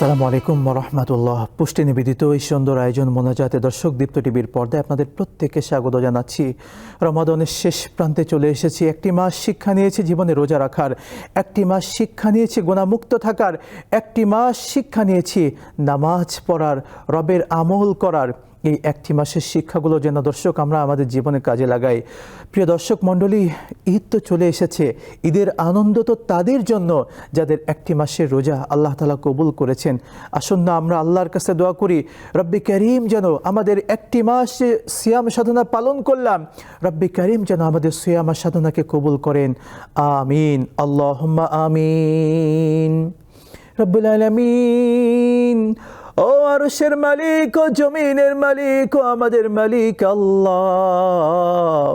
আসসালামু আলাইকুম রহমতুল্লাহ পুষ্টি নিবেদিত এই সুন্দর আয়োজন মোনাজাতে দর্শক দীপ্ত টিভির পর্দায় আপনাদের প্রত্যেককে স্বাগত জানাচ্ছি। রমাদনের শেষ প্রান্তে চলে এসেছি। একটি মাস শিক্ষা নিয়েছি জীবনে রোজা রাখার। একটি মাস শিক্ষা নিয়েছি গোনামুক্ত থাকার। একটি মাস শিক্ষা নিয়েছি নামাজ পড়ার, রবের আমল করার। এই একটি মাসের শিক্ষাগুলো যেন দর্শক আমরা আমাদের জীবনে কাজে লাগাই। প্রিয় দর্শক মণ্ডলী, ঈদ তো চলে এসেছে। ঈদের আনন্দ তো তাদের জন্য, যাদের একটি মাসের রোজা আল্লাহ তালা কবুল করেছেন। আসন্ন আমরা আল্লাহর কাছে দোয়া করি, রব্বি করিম যেন আমাদের একটি মাস সিয়াম সাধনা পালন করলাম। রব্বি করিম যেন আমাদের সিয়াম সাধনাকে কবুল করেন। আমিন আল্লাহ আমিন। রব্বুল আলমিন। ও আরশের মালিক, ও জমিনের মালিক, ও আমাদের মালিক আল্লাহ।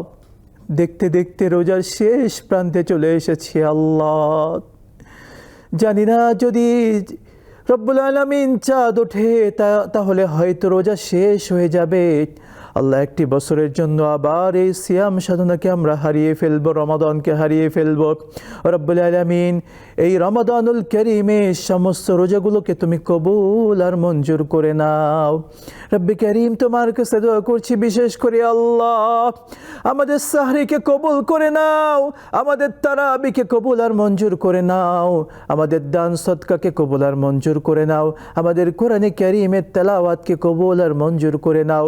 দেখতে দেখতে রোজার শেষ প্রান্তে চলে এসেছি আল্লাহ। জানি না যদি রব্বুল আলমিন চাঁদ ওঠে তাহলে হয়তো রোজা শেষ হয়ে যাবে। আল্লাহ একটি বছরের জন্য আবার এই সিয়াম সাধনাকে আমরা হারিয়ে ফেলব, রমাদানকে হারিয়ে ফেলব। রব্বুল আলমিন, এই রমাদানুল করিমে সমস্ত রোজাগুলোকে তুমি কবুল আর মঞ্জুর করে নাও। রব্বি করিম, তোমার কাছে দোয়া করছি বিশেষ করে আল্লাহ, আমাদের সাহরিকে কবুল করে নাও, আমাদের তারাবিকে কবুল আর মঞ্জুর করে নাও, আমাদের দান সৎকাকে কবুল আর মঞ্জুর করে নাও, আমাদের কোরআনে করিমের তেলাওয়াতকে কবুল আর মঞ্জুর করে নাও।